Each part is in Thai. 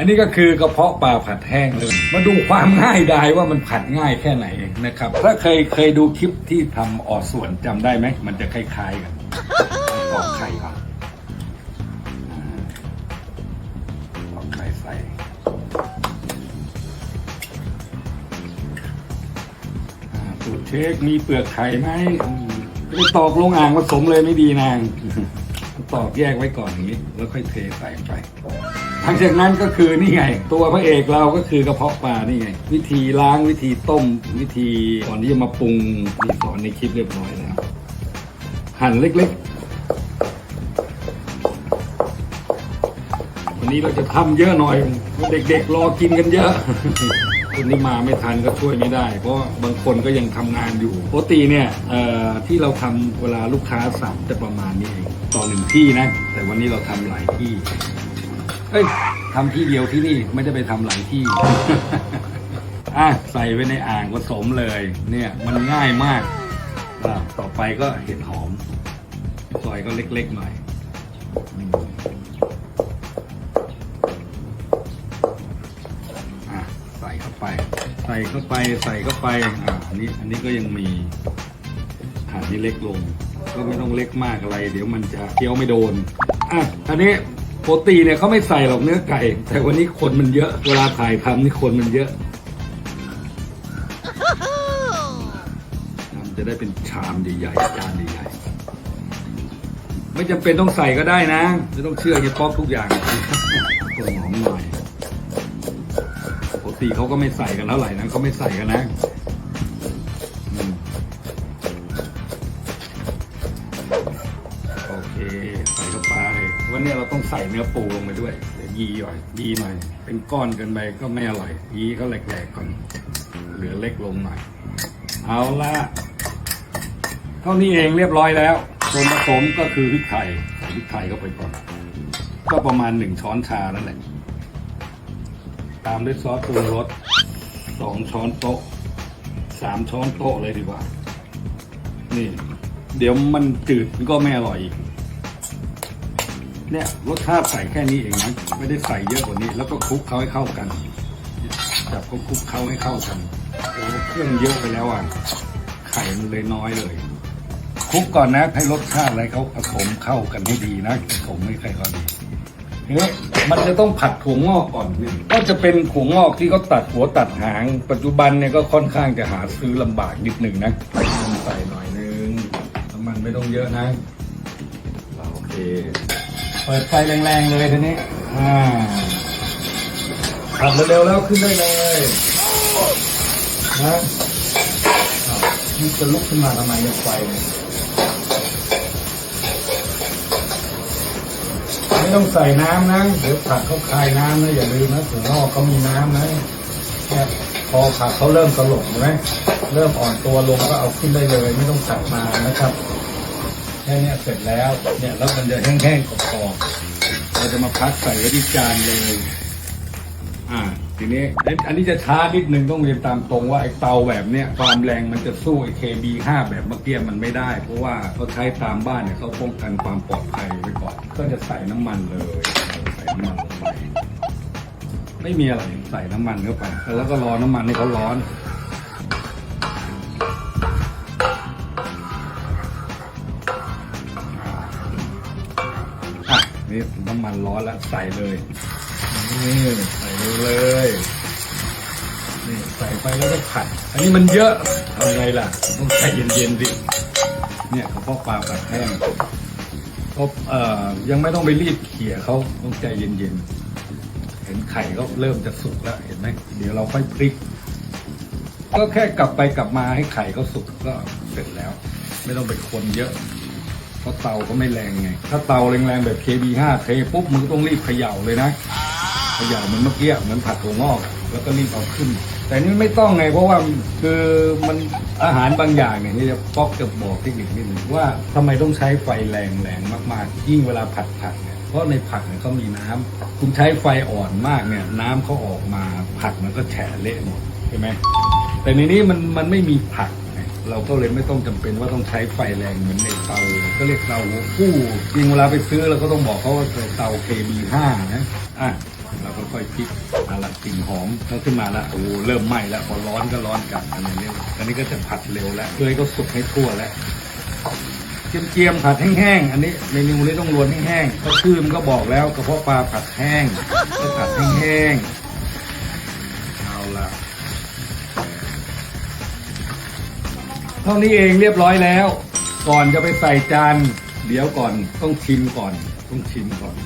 อันนี้ก็คือกระเพาะปลาผัดแห้งเลยมาดูความง่ายดายว่ามันผัดง่ายแค่ไหนนะครับ ถ้าเคยเคยดูคลิปที่ทำออส่วนจำได้ไหม มันจะคล้ายๆกันตอกไข่ก่อนอ่าตอกไข่ใส่สูตรเช็คมีเปลือกไข่ไหมไม่ได้ตอกลงอ่างผสมเลยไม่ดีนาง ตอกแยกไว้ก่อนอย่างนี้ แล้วค่อยเทใส่ไป หลังจากนั้นก็คือนี่ไง ตัวพระเอกเราก็คือกระเพาะปลานี่ไง วิธีล้างวิธีต้ม วิธีก่อนที่จะมาปรุงนี่สอนในคลิปเรียบร้อยแล้วหั่นเล็กๆ วันนี้เราจะทำเยอะหน่อย เด็กๆ รอกินกันเยอะคนนี้มาไม่ทันก็ช่วยไม่ได้ เพราะบางคนก็ยังทำงานอยู่ปกติเนี่ยที่เราทำเวลาลูกค้าสั่งจะประมาณนี้เองต่อหนึ่งที่นะ แต่วันนี้เราทำหลายที่ เอ้ยทำที่เดียวที่นี่ไม่ได้ไปทำหลายที่ อะใส่ไว้ในอ่างผสมเลย เนี่ยมันง่ายมากอะต่อไปก็เห็ดหอมซอยก็เล็กๆหน่อยอืมอะใส่เข้าไป ใส่เข้าไปใส่เข้าไปอะอันนี้อันนี้ก็ยังมีหั่นนี่เล็กลง ก็ไม่ต้องเล็กมากอะไร เดี๋ยวมันจะเคี้ยวไม่โดนอะอันนี้ ปรตีนเนี่ยเขาไม่ใส่หรอกเนื้อไก่ แต่วันนี้คนมันเยอะ เวลาถ่ายทำนี่คนมันเยอะมันจะได้เป็นชามใหญ่ๆจานใหญ่ๆไม่จำเป็นต้องใส่ก็ได้นะไม่ต้องเชื่อเฮียป๊อกทุกอย่างต้นหอมหน่อยปกติเขาก็ไม่ใส่กันเท่าไหร่นะเขาไม่ใส่กันนะอืมโอเค ใส่เนนี้เราต้องใส่เนื้อปูลงไปด้วยเดี๋ยวยีหน่อยยีหน่อย เป็นก้อนเกันไปก็ไม่อร่อย ยีเขาแหลกๆก่อน เหลือเล็กลงหน่อย เอาละเท่านี้เองเรียบร้อยแล้วส่วนผสมก็คือพริกไทยใส่พริกไทยเข้าไปก่อน ก็ประมาณหนึ่งช้อนชานั่นแหละ ตามด้วยซอสปรุงรสสองช้อนโต๊ะสามช้อนโต๊ะเลยดีกว่า นี่ เดี๋ยวมันจืดก็ไม่อร่อยอีก เนี่ยรสชาติใส่แค่นี้เองนะไม่ได้ใส่เยอะกว่านี้ แล้วก็คลุกเขาให้เข้ากันจับก็คลุกเขาให้เข้ากันโอ้เครื่องเยอะไปแล้วอะไข่มันเลยน้อยเลยคลุกก่อนนะให้รสชาติอะไรเขาผสมเข้ากันให้ดีนะผสมไม่ค่อยก็ดีทีนี้มันจะต้องผัดถั่วงอกก่อนนี่ก็จะเป็นถั่วงอกที่เขาตัดหัวตัดหาง ปัจจุบันเนี่ยก็ค่อนข้างจะหาซื้อลำบากนิดหนึ่งนะใส่หน่อยนึงน้ำมันไม่ต้องเยอะนะโอเค เปิดไฟแรงๆเลยทีนี้อ่าขับเร็วๆแล้วขึ้นได้เลยนะนี่จะลุกขึ้นมาทำไมเนี่ยไฟไม่ต้องใส่น้ำนะเดี๋ยวผักเขาคายน้ำนะอย่าลืมนะถั่วงอกเขามีน้ำนะแค่พอผักเขาเริ่มตลบเห็นไหมเริ่มอ่อนตัวลงก็เอาขึ้นได้เลย ไม่ต้องตักมานะครับ ค่เนี้ยเสร็จแล้วเนี่ยแล้วมันจะแห้งๆกรอบๆเราจะมาพักใส่ไว้ที่จานเลย อ่าทีนี้อันนี้จะช้านิดนึงต้องเรียนตามตรงว่าไอ้เตาแบบเนี้ยความแรงมันจะสู้ไอ้ KB5 แบบเมื่อกี้มันไม่ได้ เพราะว่าเขาใช้ตามบ้านเนี่ยเขาป้องกันความปลอดภัยไว้ก่อน ก็จะใส่น้ำมันเลย ใส่น้ำมันลงไปไม่มีอะไรใส่น้ำมันเข้าไปแล้วก็รอน้ำมันให้เขาร้อนำมันร้อนแล้วใส่เลยนี่ใส่เลยนี่ใส่ไปแล้วก็ผัด อันนี้มันเยอะทำไงล่ะต้องใจเย็นๆดิเนี่ยเขาพาะปลาผัดแห้งเขาเอ่อยังไม่ต้องไปรีบเขี่ยเขาต้องใจเย็นๆ เห็นไข่ก็เริ่มจะสุกแล้วเห็นไหมเดี๋ยวเราค่อยพลิก ก็แค่กลับไปกลับมาให้ไข่เขาสุกก็เสร็จแล้ว ไม่ต้องไปคนเยอะ ราะเตาก็ไม่แรงไง ถ้าเตาแรงๆแบบ KB5 เทปุ๊บมึงก็ต้องรีบเขย่าเลยนะเขย่าเหมือนเมื่อกี้เหมือนผัดถั่วงอก แล้วก็รีบเอาขึ้น แต่นี่ไม่ต้องไงเพราะว่าคือมันอาหารบางอย่างเนี่ยที่จะป๊อกจะบอกเทคนิคนิดนึงว่าทำไมต้องใช้ไฟแรงแรงมากๆ ยิ่งเวลาผัดผักเนี่ยเพราะในผักเนี่ยเขามีน้ำคุณใช้ไฟอ่อนมากเนี่ย น้ำเขาออกมาผักมันก็แฉะเละหมดใช่ไหมแต่ในนี้มันมันไม่มีผัก เราก็เลยไม่ต้องจำเป็นว่าต้องใช้ไฟแรงเหมือนในเตาก็เรียกเตาหัวคู่จริงเวลาไปซื้อเราก็ต้องบอกเขาว่าเตา KB5 นะอะเราก็ค่อยพลิกอาละกลิ่นหอมก็ขึ้นมาแล้วโอ้เริ่มไหม้แล้วพอร้อนก็ร้อนกลับอันนี้อันนี้ก็จะผัดเร็วแล้วเพื่อให้เขาสุกให้ทั่วแล้วเจียมๆผัดแห้งๆ อันนี้เมนูนี้ต้องรวนแห้งๆก็ชื่อมันก็บอกแล้วกระเพาะปลาผัดแห้งก็ผัดแห้งๆ ท่านี้เองเรียบร้อยแล้ว ก่อนจะไปใส่จานเดี๋ยวก่อนต้องชิมก่อน ต้องชิมก่อน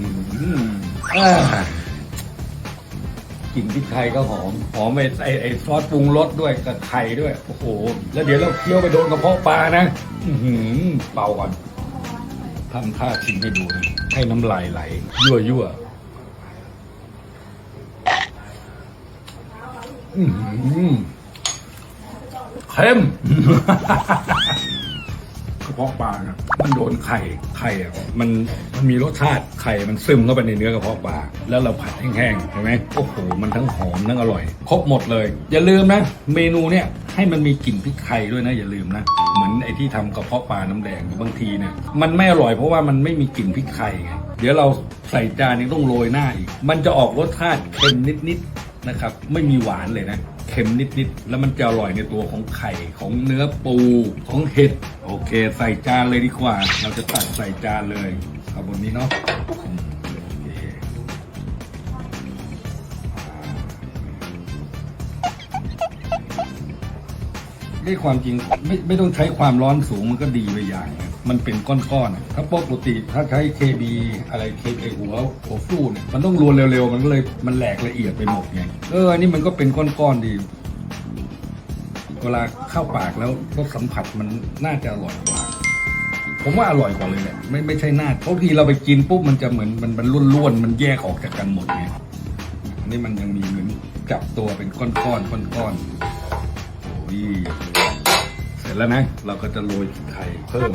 อืมกลิ่นพริกไทยก็หอม หอมไอ้ไอ้ไอ้ซอสปรุงรสด้วยกับไข่ด้วย โอ้โห แล้วเดี๋ยวเราเคี้ยวไปโดนกระเพาะปลานะ อื้อหือเป่าก่อนทำท่าชิมให้ดูนะให้น้ำลายไหล ยั่วยั่วอื้อหือ เค็มกระเพาะปลานะมันโดนไข่ไข่อะมันมันมีรสชาติไข่มันซึมเข้าไปในเนื้อกระเพาะปลาแล้วเราผัดแห้งๆเห็นไหมโอ้โหมันทั้งหอมทั้งอร่อย ครบหมดเลย อย่าลืมนะ เมนูเนี่ยให้มันมีกลิ่นพริกไทยด้วยนะอย่าลืมนะเหมือนไอ้ที่ทำกระเพาะปลาน้ำแดงบางทีเนี่ยมันไม่อร่อยเพราะว่ามันไม่มีกลิ่นพริกไทยไงเดี๋ยวเราใส่จานนี้ต้องโรยหน้าอีก มันจะออกรสชาติเค็มนิดๆนะครับ ไม่มีหวานเลยนะ เค็มนิดๆ แล้วมันจะอร่อยในตัวของไข่ของเนื้อปูของเห็ด โอเค ใส่จานเลยดีกว่า เราจะตัดใส่จานเลยเอาบนนี้เนาะอืมโอเคด้วยความจริงไม่ไม่ต้องใช้ความร้อนสูงมันก็ดีไปอย่างนะ มันเป็นก้อนๆถ้าปกติถ้าใช้ KB อะไร KB หัวหัวฟูเนี่ยมันต้องรวนเร็วๆ มันก็เลยมันแหลกละเอียดไปหมดไงเอออันนี่มันก็เป็นก้อนๆดีเวลาเข้าปากแล้วรสสัมผัสมันน่าจะอร่อยกว่า ผมว่าอร่อยกว่าเลยแหละไม่ไม่ใช่น่าเพราะทีเราไปกินปุ๊บมันจะเหมือนมันมันร่วนๆมันแยกออกจากกันหมดไงนนี้มันยังมีเหมือนจับตัวเป็นก้อนๆก้อนๆโอ้ย ร็จแล้วนะ เราก็จะโรยไข่เพิ่ม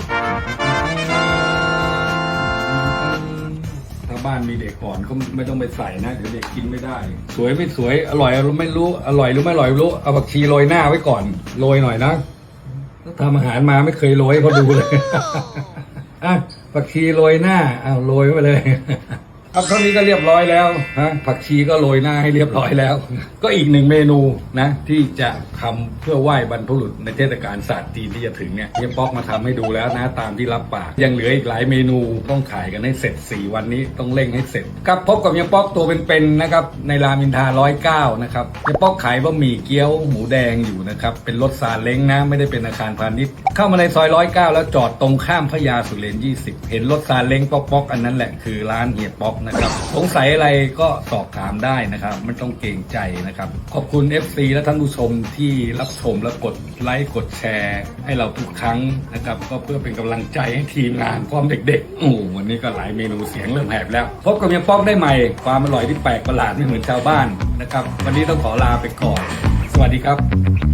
ถ้าบ้านมีเด็กก่อนก็ไม่ต้องไปใส่นะ เดี๋ยวเด็กกินไม่ได้ สวยไม่สวย อร่อยไม่รู้ อร่อยหรือไม่อร่อยไม่รู้ เอาผักชีโรยหน้าไว้ก่อน โรยหน่อยนะทำอาหารมาไม่เคยโรยให้เขาดูเลย อะผักชีโรยหน้าอ้าวโรยไปเลย ครับเท่านี้ก็เรียบร้อยแล้วฮะผักชีก็โรยหน้าให้เรียบร้อยแล้ว ก็อีกหนึ่งเมนูนะที่จะทำเพื่อไหว้บรรพบุรุษในเทศกาลศาสตร์จีนที่จะถึงเนี่ยเฮียป๊อกมาทำให้ดูแล้วนะตามที่รับปาก ยังเหลืออีกหลายเมนูต้องขายกันให้เสร็จ 4 วันนี้ต้องเร่งให้เสร็จครับพบกับเฮียป๊อกตัวเป็นๆนะครับในรามินทาร้อยเก้านะครับเฮียป๊อกขายบะหมี่เกี๊ยวหมูแดงอยู่นะครับเป็นรถซาเล้งนะไม่ได้เป็นอาคารพาณิชย์เข้ามาในซอยร้อยเก้าแล้วจอดตรงข้ามพระยาสุเรนยี่สิบเห็นรถซาเล้งป๊อกป๊อกๆอันนั้นแหละคือร้านเฮียป๊อกนะครับ สงสัยอะไรก็สอบถามได้นะครับ ไม่ต้องเกรงใจนะครับ ขอบคุณ FC และท่านผู้ชมที่รับชมและกดไลค์กดแชร์ ให้เราทุกครั้งนะครับ ก็เพื่อเป็นกำลังใจให้ทีมงานพร้อมเด็กๆโอ้โหวันนี้ก็หลายเมนูเสียงเริ่มแหบแล้ว พบกับเฮียป๊อกได้ใหม่ความอร่อยที่แปลกประหลาดไม่เหมือนชาวบ้านนะครับ วันนี้ต้องขอลาไปก่อน สวัสดีครับ